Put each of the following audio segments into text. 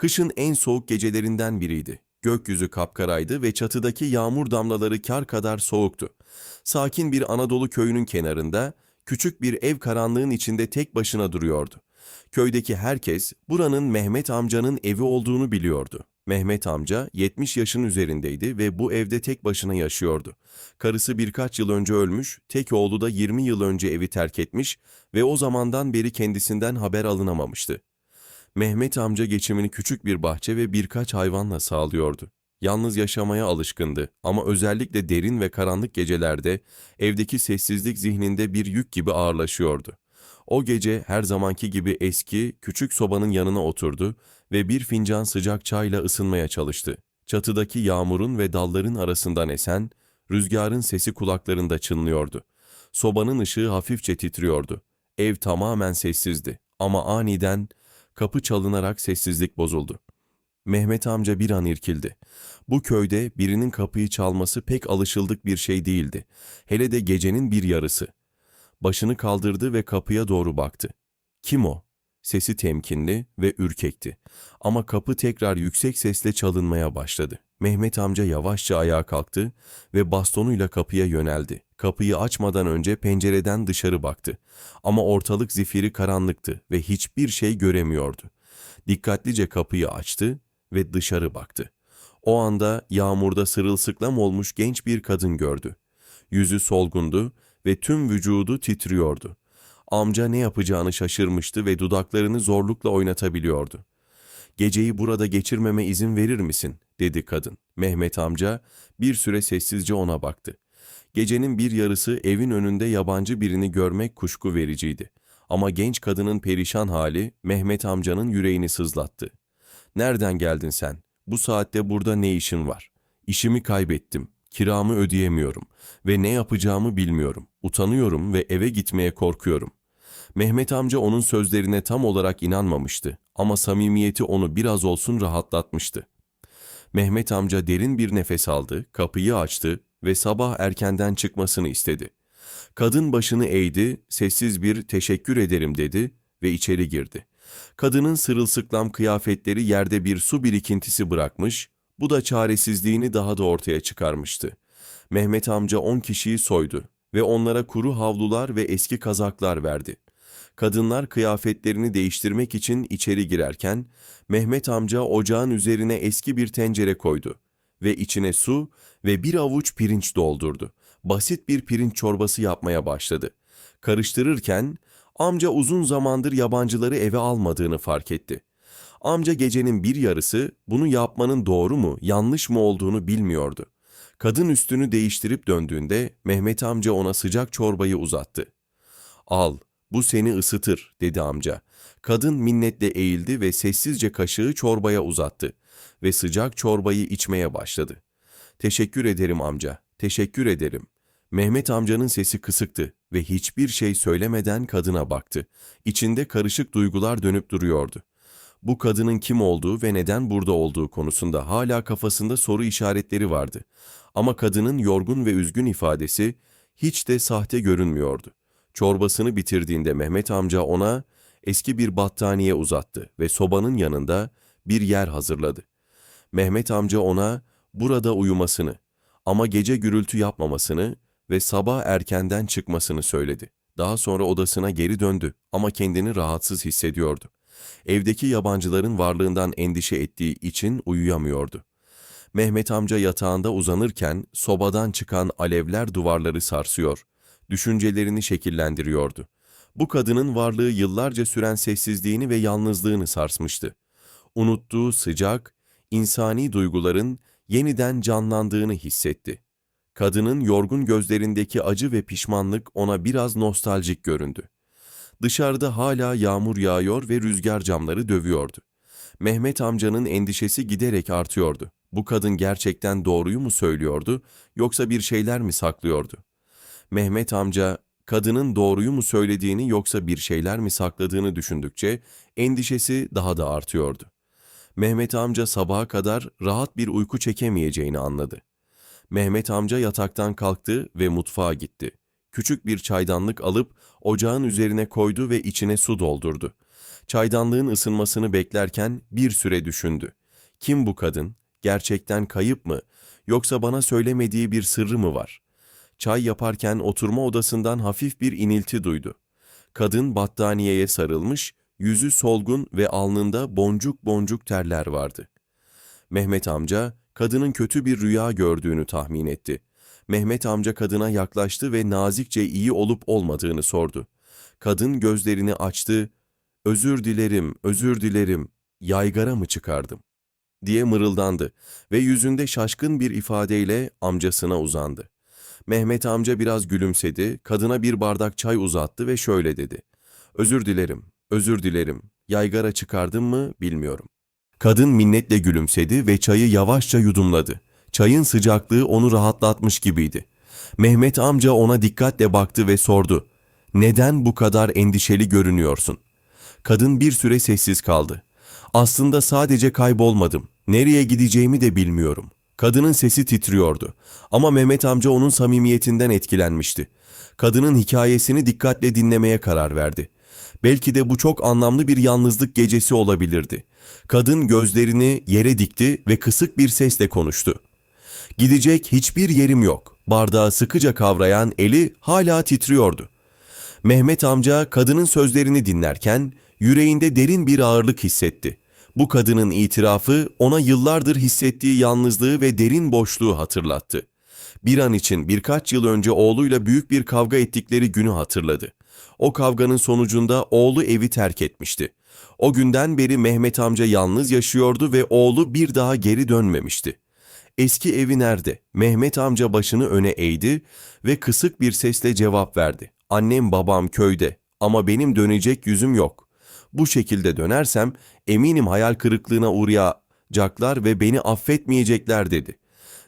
Kışın en soğuk gecelerinden biriydi. Gökyüzü kapkaraydı ve çatıdaki yağmur damlaları kar kadar soğuktu. Sakin bir Anadolu köyünün kenarında küçük bir ev karanlığın içinde tek başına duruyordu. Köydeki herkes buranın Mehmet amcanın evi olduğunu biliyordu. Mehmet amca 70 yaşın üzerindeydi ve bu evde tek başına yaşıyordu. Karısı birkaç yıl önce ölmüş, tek oğlu da 20 yıl önce evi terk etmiş ve o zamandan beri kendisinden haber alınamamıştı. Mehmet amca geçimini küçük bir bahçe ve birkaç hayvanla sağlıyordu. Yalnız yaşamaya alışkındı ama özellikle derin ve karanlık gecelerde evdeki sessizlik zihninde bir yük gibi ağırlaşıyordu. O gece her zamanki gibi eski, küçük sobanın yanına oturdu ve bir fincan sıcak çayla ısınmaya çalıştı. Çatıdaki yağmurun ve dalların arasından esen, rüzgarın sesi kulaklarında çınlıyordu. Sobanın ışığı hafifçe titriyordu. Ev tamamen sessizdi ama aniden kapı çalınarak sessizlik bozuldu. Mehmet amca bir an irkildi. Bu köyde birinin kapıyı çalması pek alışıldık bir şey değildi. Hele de gecenin bir yarısı. Başını kaldırdı ve kapıya doğru baktı. Kim o? Sesi temkinli ve ürkekti. Ama kapı tekrar yüksek sesle çalınmaya başladı. Mehmet amca yavaşça ayağa kalktı ve bastonuyla kapıya yöneldi. Kapıyı açmadan önce pencereden dışarı baktı. Ama ortalık zifiri karanlıktı ve hiçbir şey göremiyordu. Dikkatlice kapıyı açtı ve dışarı baktı. O anda yağmurda sırılsıklam olmuş genç bir kadın gördü. Yüzü solgundu ve tüm vücudu titriyordu. Amca ne yapacağını şaşırmıştı ve dudaklarını zorlukla oynatabiliyordu. Geceyi burada geçirmeme izin verir misin? dedi kadın. Mehmet amca bir süre sessizce ona baktı. Gecenin bir yarısı evin önünde yabancı birini görmek kuşku vericiydi. Ama genç kadının perişan hali Mehmet amcanın yüreğini sızlattı. Nereden geldin sen? Bu saatte burada ne işin var? İşimi kaybettim. Kiramı ödeyemiyorum ve ne yapacağımı bilmiyorum. Utanıyorum ve eve gitmeye korkuyorum. Mehmet amca onun sözlerine tam olarak inanmamıştı ama samimiyeti onu biraz olsun rahatlatmıştı. Mehmet amca derin bir nefes aldı, kapıyı açtı ve sabah erkenden çıkmasını istedi. Kadın başını eğdi, sessiz bir teşekkür ederim dedi ve içeri girdi. Kadının sırılsıklam kıyafetleri yerde bir su birikintisi bırakmış, bu da çaresizliğini daha da ortaya çıkarmıştı. Mehmet amca on kişiyi soydu ve onlara kuru havlular ve eski kazaklar verdi. Kadınlar kıyafetlerini değiştirmek için içeri girerken, Mehmet amca ocağın üzerine eski bir tencere koydu ve içine su ve bir avuç pirinç doldurdu. Basit bir pirinç çorbası yapmaya başladı. Karıştırırken amca uzun zamandır yabancıları eve almadığını fark etti. Amca gecenin bir yarısı bunu yapmanın doğru mu, yanlış mı olduğunu bilmiyordu. Kadın üstünü değiştirip döndüğünde Mehmet amca ona sıcak çorbayı uzattı. Al, bu seni ısıtır, dedi amca. Kadın minnetle eğildi ve sessizce kaşığı çorbaya uzattı ve sıcak çorbayı içmeye başladı. Teşekkür ederim amca, teşekkür ederim. Mehmet amcanın sesi kısıktı ve hiçbir şey söylemeden kadına baktı. İçinde karışık duygular dönüp duruyordu. Bu kadının kim olduğu ve neden burada olduğu konusunda hala kafasında soru işaretleri vardı. Ama kadının yorgun ve üzgün ifadesi hiç de sahte görünmüyordu. Çorbasını bitirdiğinde Mehmet amca ona eski bir battaniye uzattı ve sobanın yanında bir yer hazırladı. Mehmet amca ona burada uyumasını ama gece gürültü yapmamasını ve sabah erkenden çıkmasını söyledi. Daha sonra odasına geri döndü ama kendini rahatsız hissediyordu. Evdeki yabancıların varlığından endişe ettiği için uyuyamıyordu. Mehmet amca yatağında uzanırken sobadan çıkan alevler duvarları sarsıyor, düşüncelerini şekillendiriyordu. Bu kadının varlığı yıllarca süren sessizliğini ve yalnızlığını sarsmıştı. Unuttuğu sıcak, insani duyguların yeniden canlandığını hissetti. Kadının yorgun gözlerindeki acı ve pişmanlık ona biraz nostaljik göründü. Dışarıda hala yağmur yağıyor ve rüzgar camları dövüyordu. Mehmet amcanın endişesi giderek artıyordu. Bu kadın gerçekten doğruyu mu söylüyordu yoksa bir şeyler mi saklıyordu? Mehmet amca kadının doğruyu mu söylediğini yoksa bir şeyler mi sakladığını düşündükçe endişesi daha da artıyordu. Mehmet amca sabaha kadar rahat bir uyku çekemeyeceğini anladı. Mehmet amca yataktan kalktı ve mutfağa gitti. Küçük bir çaydanlık alıp ocağın üzerine koydu ve içine su doldurdu. Çaydanlığın ısınmasını beklerken bir süre düşündü. Kim bu kadın? Gerçekten kayıp mı? Yoksa bana söylemediği bir sırrı mı var? Çay yaparken oturma odasından hafif bir inilti duydu. Kadın battaniyeye sarılmış, yüzü solgun ve alnında boncuk boncuk terler vardı. Mehmet amca kadının kötü bir rüya gördüğünü tahmin etti. Mehmet amca kadına yaklaştı ve nazikçe iyi olup olmadığını sordu. Kadın gözlerini açtı. "Özür dilerim, özür dilerim. Yaygara mı çıkardım?" diye mırıldandı ve yüzünde şaşkın bir ifadeyle amcasına uzandı. Mehmet amca biraz gülümsedi, kadına bir bardak çay uzattı ve şöyle dedi. Özür dilerim, özür dilerim. Yaygara çıkardım mı bilmiyorum. Kadın minnetle gülümsedi ve çayı yavaşça yudumladı. Çayın sıcaklığı onu rahatlatmış gibiydi. Mehmet amca ona dikkatle baktı ve sordu. Neden bu kadar endişeli görünüyorsun? Kadın bir süre sessiz kaldı. Aslında sadece kaybolmadım. Nereye gideceğimi de bilmiyorum. Kadının sesi titriyordu. Ama Mehmet amca onun samimiyetinden etkilenmişti. Kadının hikayesini dikkatle dinlemeye karar verdi. Belki de bu çok anlamlı bir yalnızlık gecesi olabilirdi. Kadın gözlerini yere dikti ve kısık bir sesle konuştu. Gidecek hiçbir yerim yok. Bardağı sıkıca kavrayan eli hala titriyordu. Mehmet amca kadının sözlerini dinlerken yüreğinde derin bir ağırlık hissetti. Bu kadının itirafı ona yıllardır hissettiği yalnızlığı ve derin boşluğu hatırlattı. Bir an için birkaç yıl önce oğluyla büyük bir kavga ettikleri günü hatırladı. O kavganın sonucunda oğlu evi terk etmişti. O günden beri Mehmet amca yalnız yaşıyordu ve oğlu bir daha geri dönmemişti. Eski evi nerede? Mehmet amca başını öne eğdi ve kısık bir sesle cevap verdi. Annem babam köyde ama benim dönecek yüzüm yok. Bu şekilde dönersem eminim hayal kırıklığına uğrayacaklar ve beni affetmeyecekler dedi.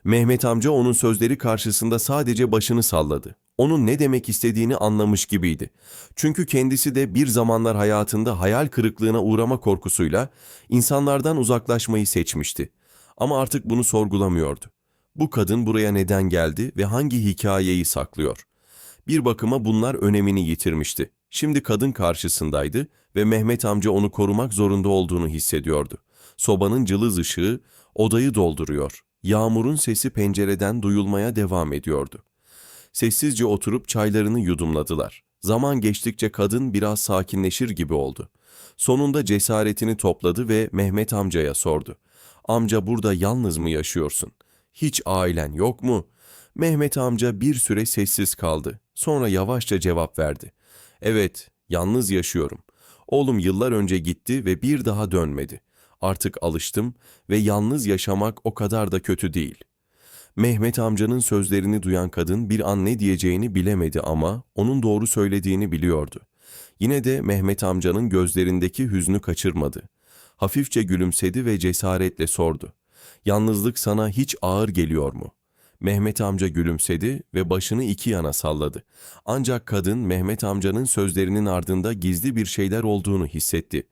Mehmet amca onun sözleri karşısında sadece başını salladı. Onun ne demek istediğini anlamış gibiydi. Çünkü kendisi de bir zamanlar hayatında hayal kırıklığına uğrama korkusuyla insanlardan uzaklaşmayı seçmişti. Ama artık bunu sorgulamıyordu. Bu kadın buraya neden geldi ve hangi hikayeyi saklıyor? Bir bakıma bunlar önemini yitirmişti. Şimdi kadın karşısındaydı ve Mehmet amca onu korumak zorunda olduğunu hissediyordu. Sobanın cılız ışığı odayı dolduruyor. Yağmurun sesi pencereden duyulmaya devam ediyordu. Sessizce oturup çaylarını yudumladılar. Zaman geçtikçe kadın biraz sakinleşir gibi oldu. Sonunda cesaretini topladı ve Mehmet amcaya sordu. Amca burada yalnız mı yaşıyorsun? Hiç ailen yok mu? Mehmet amca bir süre sessiz kaldı. Sonra yavaşça cevap verdi. Evet, yalnız yaşıyorum. Oğlum yıllar önce gitti ve bir daha dönmedi. Artık alıştım ve yalnız yaşamak o kadar da kötü değil. Mehmet amcanın sözlerini duyan kadın bir an ne diyeceğini bilemedi ama onun doğru söylediğini biliyordu. Yine de Mehmet amcanın gözlerindeki hüznü kaçırmadı. Hafifçe gülümsedi ve cesaretle sordu. Yalnızlık sana hiç ağır geliyor mu? Mehmet amca gülümsedi ve başını iki yana salladı. Ancak kadın Mehmet amcanın sözlerinin ardında gizli bir şeyler olduğunu hissetti.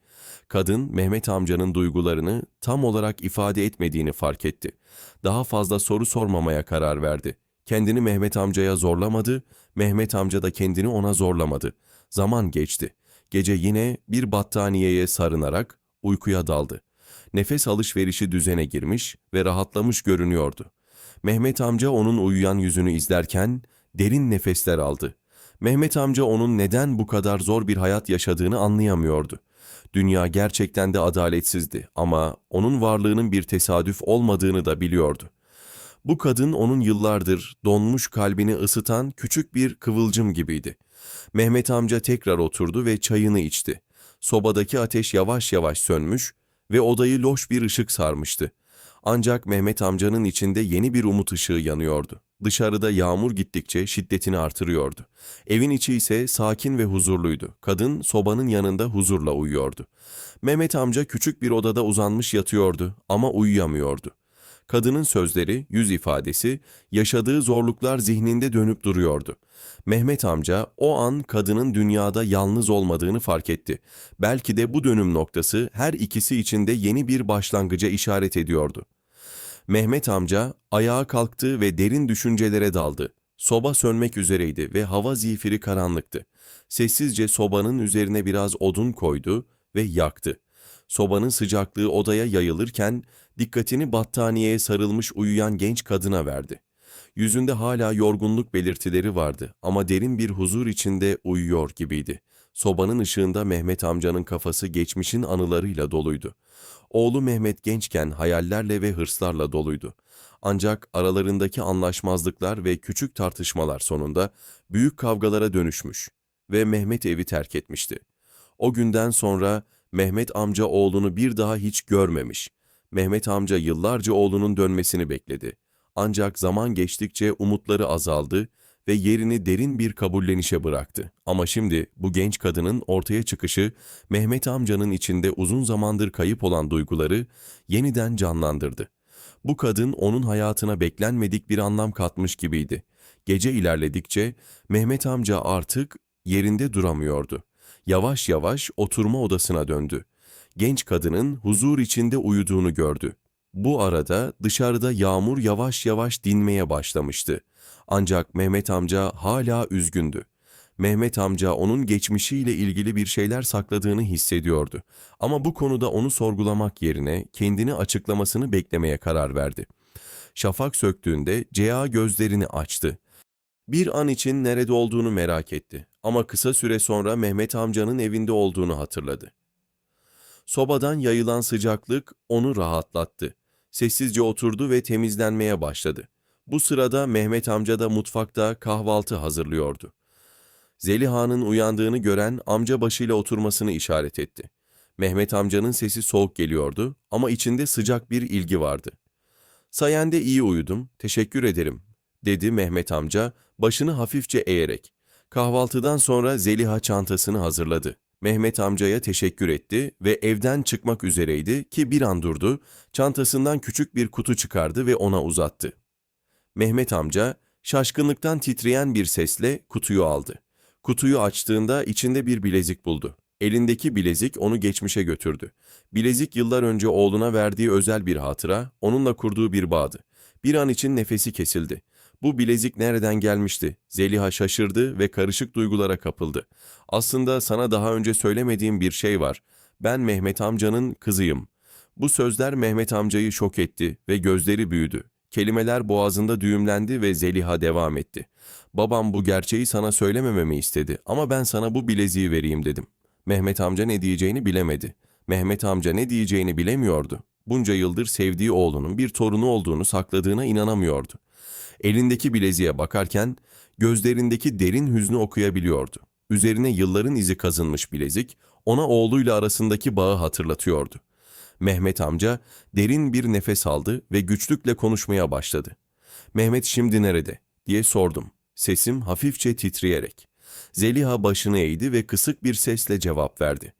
Kadın Mehmet amcanın duygularını tam olarak ifade etmediğini fark etti. Daha fazla soru sormamaya karar verdi. Kendini Mehmet amcaya zorlamadı, Mehmet amca da kendini ona zorlamadı. Zaman geçti. Gece yine bir battaniyeye sarınarak uykuya daldı. Nefes alışverişi düzene girmiş ve rahatlamış görünüyordu. Mehmet amca onun uyuyan yüzünü izlerken derin nefesler aldı. Mehmet amca onun neden bu kadar zor bir hayat yaşadığını anlayamıyordu. Dünya gerçekten de adaletsizdi ama onun varlığının bir tesadüf olmadığını da biliyordu. Bu kadın onun yıllardır donmuş kalbini ısıtan küçük bir kıvılcım gibiydi. Mehmet amca tekrar oturdu ve çayını içti. Sobadaki ateş yavaş yavaş sönmüş ve odayı loş bir ışık sarmıştı. Ancak Mehmet amcanın içinde yeni bir umut ışığı yanıyordu. Dışarıda yağmur gittikçe şiddetini artırıyordu. Evin içi ise sakin ve huzurluydu. Kadın sobanın yanında huzurla uyuyordu. Mehmet amca küçük bir odada uzanmış yatıyordu ama uyuyamıyordu. Kadının sözleri, yüz ifadesi, yaşadığı zorluklar zihninde dönüp duruyordu. Mehmet amca o an kadının dünyada yalnız olmadığını fark etti. Belki de bu dönüm noktası her ikisi için de yeni bir başlangıca işaret ediyordu. Mehmet amca ayağa kalktı ve derin düşüncelere daldı. Soba sönmek üzereydi ve hava zifiri karanlıktı. Sessizce sobanın üzerine biraz odun koydu ve yaktı. Sobanın sıcaklığı odaya yayılırken dikkatini battaniyeye sarılmış uyuyan genç kadına verdi. Yüzünde hala yorgunluk belirtileri vardı ama derin bir huzur içinde uyuyor gibiydi. Sobanın ışığında Mehmet amcanın kafası geçmişin anılarıyla doluydu. Oğlu Mehmet gençken hayallerle ve hırslarla doluydu. Ancak aralarındaki anlaşmazlıklar ve küçük tartışmalar sonunda büyük kavgalara dönüşmüş ve Mehmet evi terk etmişti. O günden sonra Mehmet amca oğlunu bir daha hiç görmemiş. Mehmet amca yıllarca oğlunun dönmesini bekledi. Ancak zaman geçtikçe umutları azaldı ve yerini derin bir kabullenişe bıraktı. Ama şimdi bu genç kadının ortaya çıkışı Mehmet amcanın içinde uzun zamandır kayıp olan duyguları yeniden canlandırdı. Bu kadın onun hayatına beklenmedik bir anlam katmış gibiydi. Gece ilerledikçe Mehmet amca artık yerinde duramıyordu. Yavaş yavaş oturma odasına döndü. Genç kadının huzur içinde uyuduğunu gördü. Bu arada dışarıda yağmur yavaş yavaş dinmeye başlamıştı. Ancak Mehmet amca hala üzgündü. Mehmet amca onun geçmişiyle ilgili bir şeyler sakladığını hissediyordu. Ama bu konuda onu sorgulamak yerine kendini açıklamasını beklemeye karar verdi. Şafak söktüğünde Cea gözlerini açtı. Bir an için nerede olduğunu merak etti ama kısa süre sonra Mehmet amcanın evinde olduğunu hatırladı. Sobadan yayılan sıcaklık onu rahatlattı. Sessizce oturdu ve temizlenmeye başladı. Bu sırada Mehmet amca da mutfakta kahvaltı hazırlıyordu. Zeliha'nın uyandığını gören amca başıyla oturmasını işaret etti. Mehmet amcanın sesi soğuk geliyordu ama içinde sıcak bir ilgi vardı. Sayende iyi uyudum, teşekkür ederim, dedi Mehmet amca başını hafifçe eğerek. Kahvaltıdan sonra Zeliha çantasını hazırladı. Mehmet amcaya teşekkür etti ve evden çıkmak üzereydi ki bir an durdu, çantasından küçük bir kutu çıkardı ve ona uzattı. Mehmet amca şaşkınlıktan titreyen bir sesle kutuyu aldı. Kutuyu açtığında içinde bir bilezik buldu. Elindeki bilezik onu geçmişe götürdü. Bilezik yıllar önce oğluna verdiği özel bir hatıra, onunla kurduğu bir bağdı. Bir an için nefesi kesildi. Bu bilezik nereden gelmişti? Zeliha şaşırdı ve karışık duygulara kapıldı. Aslında sana daha önce söylemediğim bir şey var. Ben Mehmet amcanın kızıyım. Bu sözler Mehmet amcayı şok etti ve gözleri büyüdü. Kelimeler boğazında düğümlendi ve Zeliha devam etti. Babam bu gerçeği sana söylemememi istedi ama ben sana bu bileziği vereyim dedim. Mehmet amca ne diyeceğini bilemedi. Mehmet amca ne diyeceğini bilemiyordu. Bunca yıldır sevdiği oğlunun bir torunu olduğunu sakladığına inanamıyordu. Elindeki bileziğe bakarken gözlerindeki derin hüznü okuyabiliyordu. Üzerine yılların izi kazınmış bilezik ona oğluyla arasındaki bağı hatırlatıyordu. Mehmet amca derin bir nefes aldı ve güçlükle konuşmaya başladı. Mehmet şimdi nerede? diye sordum. Sesim hafifçe titreyerek. Zeliha başını eğdi ve kısık bir sesle cevap verdi.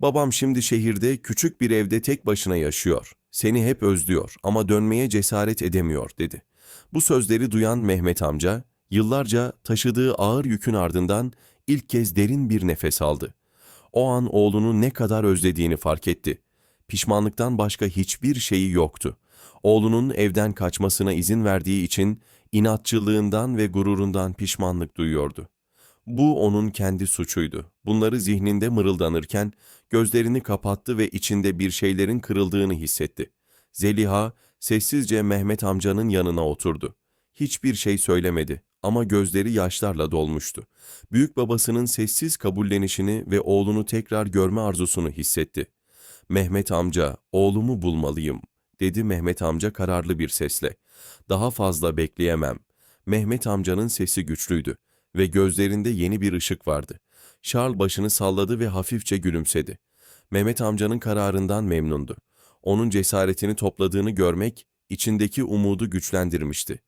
Babam şimdi şehirde küçük bir evde tek başına yaşıyor. Seni hep özlüyor ama dönmeye cesaret edemiyor dedi. Bu sözleri duyan Mehmet amca yıllarca taşıdığı ağır yükün ardından ilk kez derin bir nefes aldı. O an oğlunu ne kadar özlediğini fark etti. Pişmanlıktan başka hiçbir şeyi yoktu. Oğlunun evden kaçmasına izin verdiği için inatçılığından ve gururundan pişmanlık duyuyordu. Bu onun kendi suçuydu. Bunları zihninde mırıldanırken gözlerini kapattı ve içinde bir şeylerin kırıldığını hissetti. Zeliha sessizce Mehmet amcanın yanına oturdu. Hiçbir şey söylemedi ama gözleri yaşlarla dolmuştu. Büyük babasının sessiz kabullenişini ve oğlunu tekrar görme arzusunu hissetti. Mehmet amca, oğlumu bulmalıyım, dedi Mehmet amca kararlı bir sesle. Daha fazla bekleyemem. Mehmet amcanın sesi güçlüydü ve gözlerinde yeni bir ışık vardı. Charles başını salladı ve hafifçe gülümsedi. Mehmet amcanın kararından memnundu. Onun cesaretini topladığını görmek içindeki umudu güçlendirmişti.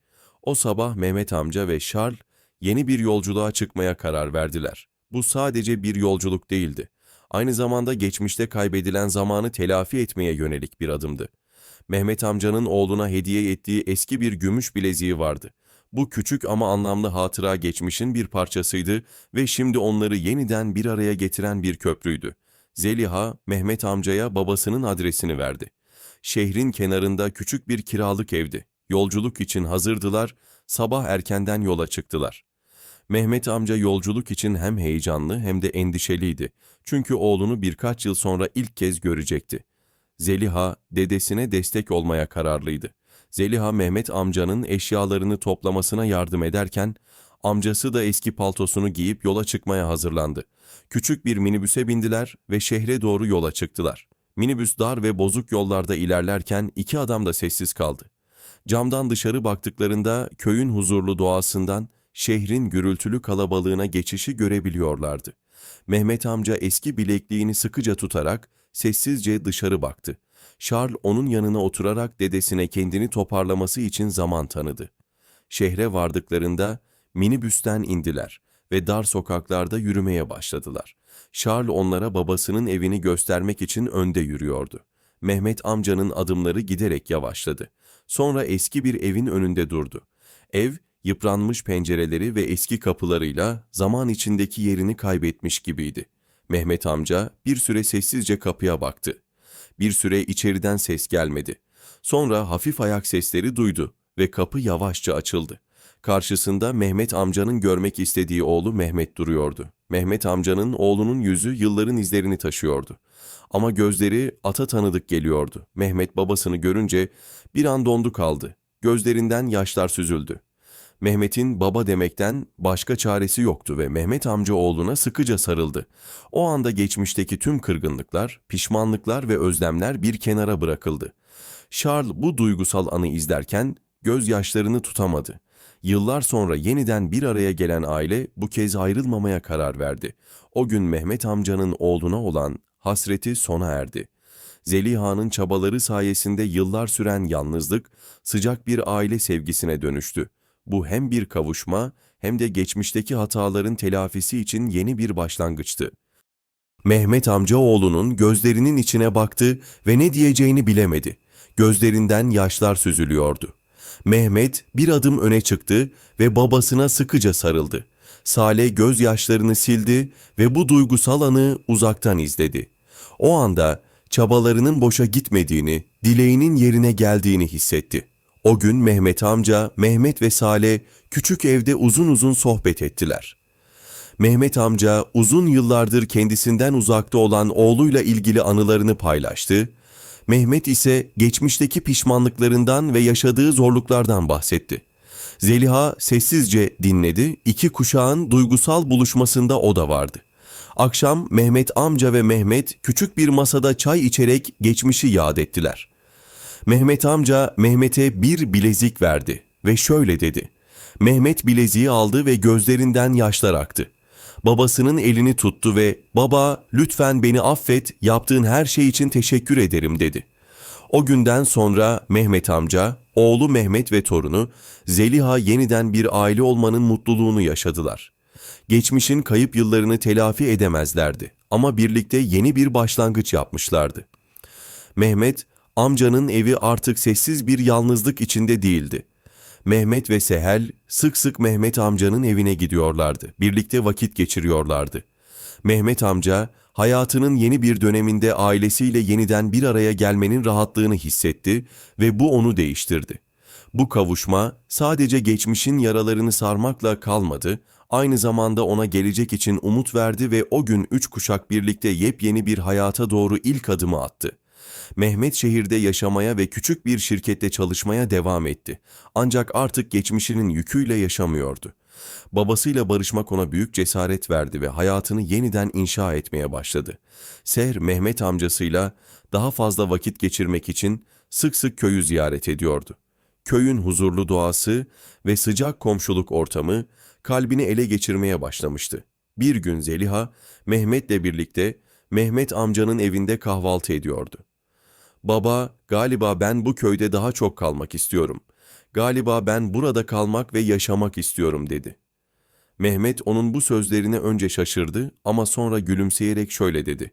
O sabah Mehmet amca ve Charles yeni bir yolculuğa çıkmaya karar verdiler. Bu sadece bir yolculuk değildi. Aynı zamanda geçmişte kaybedilen zamanı telafi etmeye yönelik bir adımdı. Mehmet amcanın oğluna hediye ettiği eski bir gümüş bileziği vardı. Bu küçük ama anlamlı hatıra geçmişin bir parçasıydı ve şimdi onları yeniden bir araya getiren bir köprüydü. Zeliha, Mehmet amcaya babasının adresini verdi. Şehrin kenarında küçük bir kiralık evdi. Yolculuk için hazırdılar, sabah erkenden yola çıktılar. Mehmet amca yolculuk için hem heyecanlı hem de endişeliydi. Çünkü oğlunu birkaç yıl sonra ilk kez görecekti. Zeliha dedesine destek olmaya kararlıydı. Zeliha Mehmet amcanın eşyalarını toplamasına yardım ederken amcası da eski paltosunu giyip yola çıkmaya hazırlandı. Küçük bir minibüse bindiler ve şehre doğru yola çıktılar. Minibüs dar ve bozuk yollarda ilerlerken iki adam da sessiz kaldı. Camdan dışarı baktıklarında köyün huzurlu doğasından şehrin gürültülü kalabalığına geçişi görebiliyorlardı. Mehmet amca eski bilekliğini sıkıca tutarak sessizce dışarı baktı. Charles onun yanına oturarak dedesine kendini toparlaması için zaman tanıdı. Şehre vardıklarında minibüsten indiler ve dar sokaklarda yürümeye başladılar. Charles onlara babasının evini göstermek için önde yürüyordu. Mehmet amcanın adımları giderek yavaşladı. Sonra eski bir evin önünde durdu. Ev, yıpranmış pencereleri ve eski kapılarıyla zaman içindeki yerini kaybetmiş gibiydi. Mehmet amca bir süre sessizce kapıya baktı. Bir süre içeriden ses gelmedi. Sonra hafif ayak sesleri duydu ve kapı yavaşça açıldı. Karşısında Mehmet amcanın görmek istediği oğlu Mehmet duruyordu. Mehmet amcanın oğlunun yüzü yılların izlerini taşıyordu. Ama gözleri ata tanıdık geliyordu. Mehmet babasını görünce bir an dondu kaldı. Gözlerinden yaşlar süzüldü. Mehmet'in baba demekten başka çaresi yoktu ve Mehmet amca oğluna sıkıca sarıldı. O anda geçmişteki tüm kırgınlıklar, pişmanlıklar ve özlemler bir kenara bırakıldı. Charles bu duygusal anı izlerken gözyaşlarını tutamadı. Yıllar sonra yeniden bir araya gelen aile bu kez ayrılmamaya karar verdi. O gün Mehmet amcanın oğluna olan hasreti sona erdi. Zeliha'nın çabaları sayesinde yıllar süren yalnızlık sıcak bir aile sevgisine dönüştü. Bu hem bir kavuşma hem de geçmişteki hataların telafisi için yeni bir başlangıçtı. Mehmet amca oğlunun gözlerinin içine baktı ve ne diyeceğini bilemedi. Gözlerinden yaşlar süzülüyordu. Mehmet bir adım öne çıktı ve babasına sıkıca sarıldı. Sale gözyaşlarını sildi ve bu duygusal anı uzaktan izledi. O anda çabalarının boşa gitmediğini, dileğinin yerine geldiğini hissetti. O gün Mehmet amca, Mehmet ve Sale küçük evde uzun uzun sohbet ettiler. Mehmet amca uzun yıllardır kendisinden uzakta olan oğluyla ilgili anılarını paylaştı. Mehmet ise geçmişteki pişmanlıklarından ve yaşadığı zorluklardan bahsetti. Zeliha sessizce dinledi, iki kuşağın duygusal buluşmasında o da vardı. Akşam Mehmet amca ve Mehmet küçük bir masada çay içerek geçmişi yad ettiler. Mehmet amca Mehmet'e bir bilezik verdi ve şöyle dedi. Mehmet bileziği aldı ve gözlerinden yaşlar aktı. Babasının elini tuttu ve "Baba, lütfen beni affet, yaptığın her şey için teşekkür ederim." dedi. O günden sonra Mehmet amca, oğlu Mehmet ve torunu Zeliha yeniden bir aile olmanın mutluluğunu yaşadılar. Geçmişin kayıp yıllarını telafi edemezlerdi ama birlikte yeni bir başlangıç yapmışlardı. Mehmet, amcanın evi artık sessiz bir yalnızlık içinde değildi. Mehmet ve Sehel sık sık Mehmet amcanın evine gidiyorlardı. Birlikte vakit geçiriyorlardı. Mehmet amca hayatının yeni bir döneminde ailesiyle yeniden bir araya gelmenin rahatlığını hissetti ve bu onu değiştirdi. Bu kavuşma sadece geçmişin yaralarını sarmakla kalmadı, aynı zamanda ona gelecek için umut verdi ve o gün üç kuşak birlikte yepyeni bir hayata doğru ilk adımı attı. Mehmet şehirde yaşamaya ve küçük bir şirkette çalışmaya devam etti. Ancak artık geçmişinin yüküyle yaşamıyordu. Babasıyla barışmak ona büyük cesaret verdi ve hayatını yeniden inşa etmeye başladı. Seher Mehmet amcasıyla daha fazla vakit geçirmek için sık sık köyü ziyaret ediyordu. Köyün huzurlu doğası ve sıcak komşuluk ortamı kalbini ele geçirmeye başlamıştı. Bir gün Zeliha, Mehmet'le birlikte Mehmet amcanın evinde kahvaltı ediyordu. Baba, galiba ben bu köyde daha çok kalmak istiyorum. Galiba ben burada kalmak ve yaşamak istiyorum dedi. Mehmet onun bu sözlerine önce şaşırdı ama sonra gülümseyerek şöyle dedi.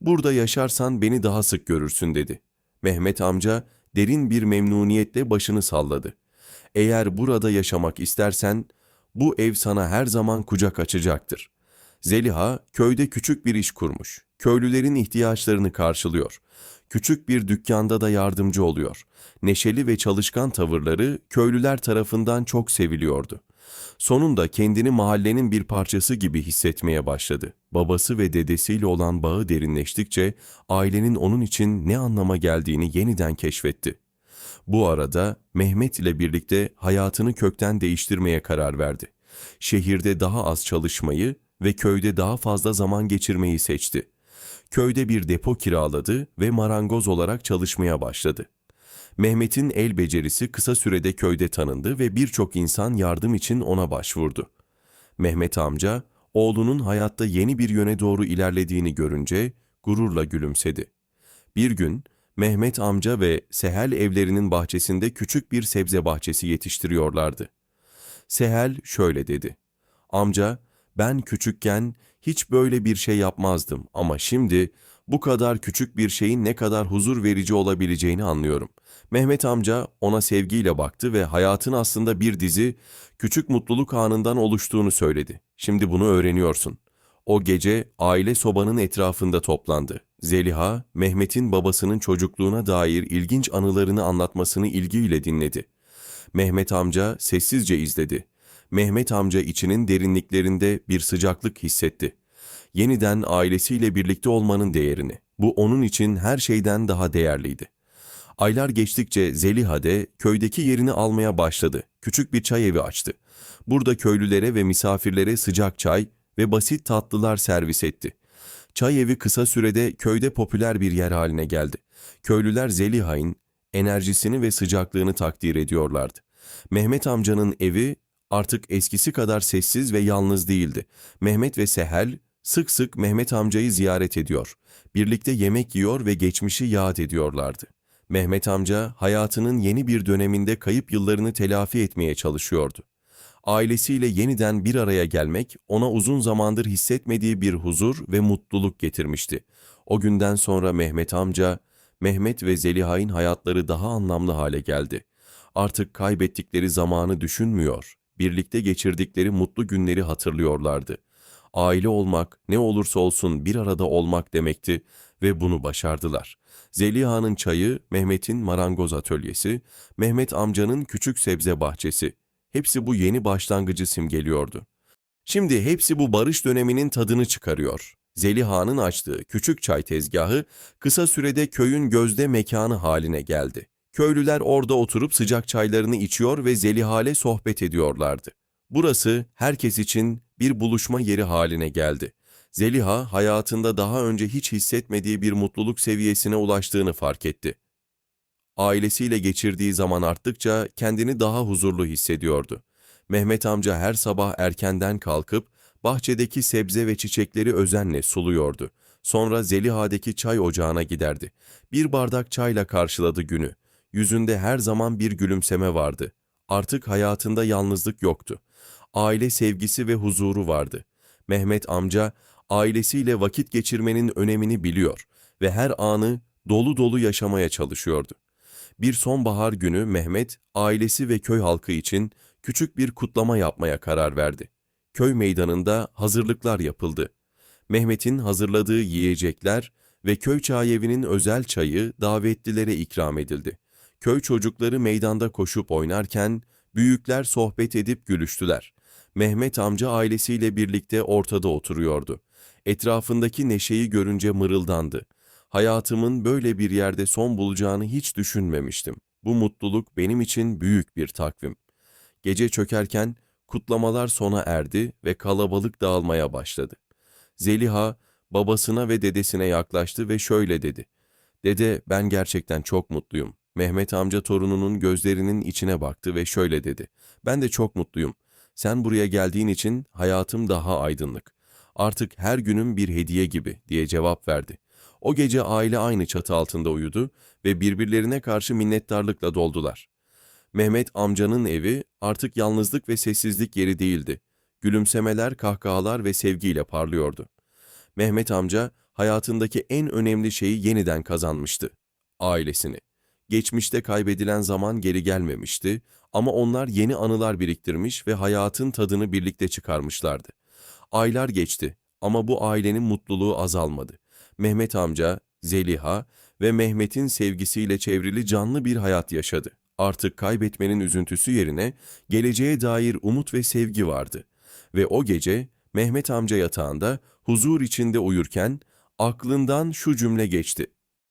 Burada yaşarsan beni daha sık görürsün dedi. Mehmet amca derin bir memnuniyetle başını salladı. Eğer burada yaşamak istersen bu ev sana her zaman kucak açacaktır. Zeliha köyde küçük bir iş kurmuş. Köylülerin ihtiyaçlarını karşılıyor. Küçük bir dükkanda da yardımcı oluyor. Neşeli ve çalışkan tavırları köylüler tarafından çok seviliyordu. Sonunda kendini mahallenin bir parçası gibi hissetmeye başladı. Babası ve dedesiyle olan bağı derinleştikçe ailenin onun için ne anlama geldiğini yeniden keşfetti. Bu arada Mehmet ile birlikte hayatını kökten değiştirmeye karar verdi. Şehirde daha az çalışmayı ve köyde daha fazla zaman geçirmeyi seçti. Köyde bir depo kiraladı ve marangoz olarak çalışmaya başladı. Mehmet'in el becerisi kısa sürede köyde tanındı ve birçok insan yardım için ona başvurdu. Mehmet amca, oğlunun hayatta yeni bir yöne doğru ilerlediğini görünce gururla gülümsedi. Bir gün Mehmet amca ve Sehel evlerinin bahçesinde küçük bir sebze bahçesi yetiştiriyorlardı. Sehel şöyle dedi. Amca, ben küçükken hiç böyle bir şey yapmazdım ama şimdi bu kadar küçük bir şeyin ne kadar huzur verici olabileceğini anlıyorum. Mehmet amca ona sevgiyle baktı ve hayatın aslında bir dizi küçük mutluluk anından oluştuğunu söyledi. Şimdi bunu öğreniyorsun. O gece aile sobanın etrafında toplandı. Zeliha, Mehmet'in babasının çocukluğuna dair ilginç anılarını anlatmasını ilgiyle dinledi. Mehmet amca sessizce izledi. Mehmet amca içinin derinliklerinde bir sıcaklık hissetti. Yeniden ailesiyle birlikte olmanın değerini. Bu onun için her şeyden daha değerliydi. Aylar geçtikçe Zeliha de köydeki yerini almaya başladı. Küçük bir çay evi açtı. Burada köylülere ve misafirlere sıcak çay ve basit tatlılar servis etti. Çay evi kısa sürede köyde popüler bir yer haline geldi. Köylüler Zeliha'nın enerjisini ve sıcaklığını takdir ediyorlardı. Mehmet amcanın evi artık eskisi kadar sessiz ve yalnız değildi. Mehmet ve Sehel sık sık Mehmet amcayı ziyaret ediyor. Birlikte yemek yiyor ve geçmişi yad ediyorlardı. Mehmet amca hayatının yeni bir döneminde kayıp yıllarını telafi etmeye çalışıyordu. Ailesiyle yeniden bir araya gelmek ona uzun zamandır hissetmediği bir huzur ve mutluluk getirmişti. O günden sonra Mehmet amca, Mehmet ve Zeliha'nın hayatları daha anlamlı hale geldi. Artık kaybettikleri zamanı düşünmüyor, birlikte geçirdikleri mutlu günleri hatırlıyorlardı. Aile olmak, ne olursa olsun bir arada olmak demekti ve bunu başardılar. Zeliha'nın çayı, Mehmet'in marangoz atölyesi, Mehmet amcanın küçük sebze bahçesi. Hepsi bu yeni başlangıcı simgeliyordu. Şimdi hepsi bu barış döneminin tadını çıkarıyor. Zeliha'nın açtığı küçük çay tezgahı kısa sürede köyün gözde mekanı haline geldi. Köylüler orada oturup sıcak çaylarını içiyor ve Zeliha'le sohbet ediyorlardı. Burası herkes için bir buluşma yeri haline geldi. Zeliha hayatında daha önce hiç hissetmediği bir mutluluk seviyesine ulaştığını fark etti. Ailesiyle geçirdiği zaman arttıkça kendini daha huzurlu hissediyordu. Mehmet amca her sabah erkenden kalkıp bahçedeki sebze ve çiçekleri özenle suluyordu. Sonra Zeliha'daki çay ocağına giderdi. Bir bardak çayla karşıladı günü. Yüzünde her zaman bir gülümseme vardı. Artık hayatında yalnızlık yoktu. Aile sevgisi ve huzuru vardı. Mehmet amca ailesiyle vakit geçirmenin önemini biliyor ve her anı dolu dolu yaşamaya çalışıyordu. Bir sonbahar günü Mehmet, ailesi ve köy halkı için küçük bir kutlama yapmaya karar verdi. Köy meydanında hazırlıklar yapıldı. Mehmet'in hazırladığı yiyecekler ve köy çay evinin özel çayı davetlilere ikram edildi. Köy çocukları meydanda koşup oynarken büyükler sohbet edip gülüştüler. Mehmet amca ailesiyle birlikte ortada oturuyordu. Etrafındaki neşeyi görünce mırıldandı. Hayatımın böyle bir yerde son bulacağını hiç düşünmemiştim. Bu mutluluk benim için büyük bir takvim. Gece çökerken kutlamalar sona erdi ve kalabalık dağılmaya başladı. Zeliha babasına ve dedesine yaklaştı ve şöyle dedi. Dede ben gerçekten çok mutluyum. Mehmet amca torununun gözlerinin içine baktı ve şöyle dedi. Ben de çok mutluyum. Sen buraya geldiğin için hayatım daha aydınlık. Artık her günüm bir hediye gibi diye cevap verdi. O gece aile aynı çatı altında uyudu ve birbirlerine karşı minnettarlıkla doldular. Mehmet amcanın evi artık yalnızlık ve sessizlik yeri değildi. Gülümsemeler, kahkahalar ve sevgiyle parlıyordu. Mehmet amca hayatındaki en önemli şeyi yeniden kazanmıştı. Ailesini. Geçmişte kaybedilen zaman geri gelmemişti ama onlar yeni anılar biriktirmiş ve hayatın tadını birlikte çıkarmışlardı. Aylar geçti ama bu ailenin mutluluğu azalmadı. Mehmet amca, Zeliha ve Mehmet'in sevgisiyle çevrili canlı bir hayat yaşadı. Artık kaybetmenin üzüntüsü yerine geleceğe dair umut ve sevgi vardı. Ve o gece Mehmet amca yatağında huzur içinde uyurken aklından şu cümle geçti.